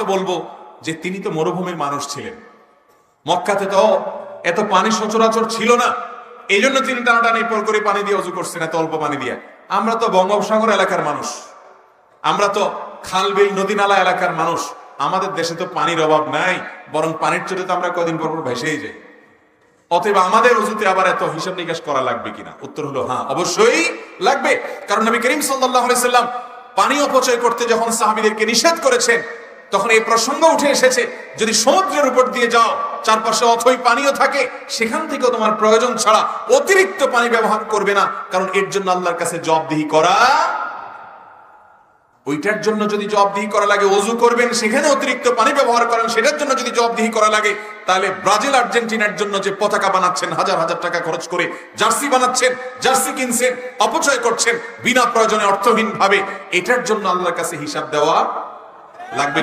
তো বলব যে তিনি তো মরুভূমির মানুষ ছিলেন। মক্কাতে তো এত পানি সচরাচর ছিল না। এই জন্য তিনি টানাটানি পর করে পানি দিয়ে অজু করছেন, এত অল্প পানি দিয়ে। আমরা তো বঙ্গোপসাগর এলাকার মানুষ। আমরা তো খাল বিল নদী নালা এলাকার মানুষ। আমাদের দেশে তো পানির অভাব নাই, বরং পানির চোটে তো আমরা কদিন পর পর ভেসেই যাই। অতএব আমাদের অজুতে আবার এত হিসাব নিকাশ করা লাগবে কিনা? উত্তর হলো হ্যাঁ অবশ্যই লাগবে। কারণ নবী করিম আলাইহি সাল্লাম পানি অপচয় করতে যখন সাহাবীদেরকে নিষেধ করেছেন তখন এই প্রসঙ্গ উঠে এসেছে, যদি সমুদ্রের উপর দিয়ে যাও, চারপাশে অথই পানিও থাকে, সেখান থেকেও তোমার প্রয়োজন ছাড়া অতিরিক্ত পানি ব্যবহার করবে না, কারণ এর জন্য আল্লাহর কাছে জবাবদিহি করা, ওইটার জন্য যদি জবাবদিহি করা লাগে, অজু করবেন, সেখানে অতিরিক্ত পানি ব্যবহার করেন, সেটার জন্য যদি জবাবদিহি করা লাগে, তাহলে ব্রাজিল, আর্জেন্টিনার জন্য যে পতাকা বানাচ্ছেন, হাজার হাজার টাকা খরচ করে জার্সি বানাচ্ছেন, জার্সি কিনছেন, অপচয় করছেন, বিনা প্রয়োজনে অর্থহীন ভাবে এটার জন্য আল্লাহর কাছে হিসাব দেওয়া লাগবে।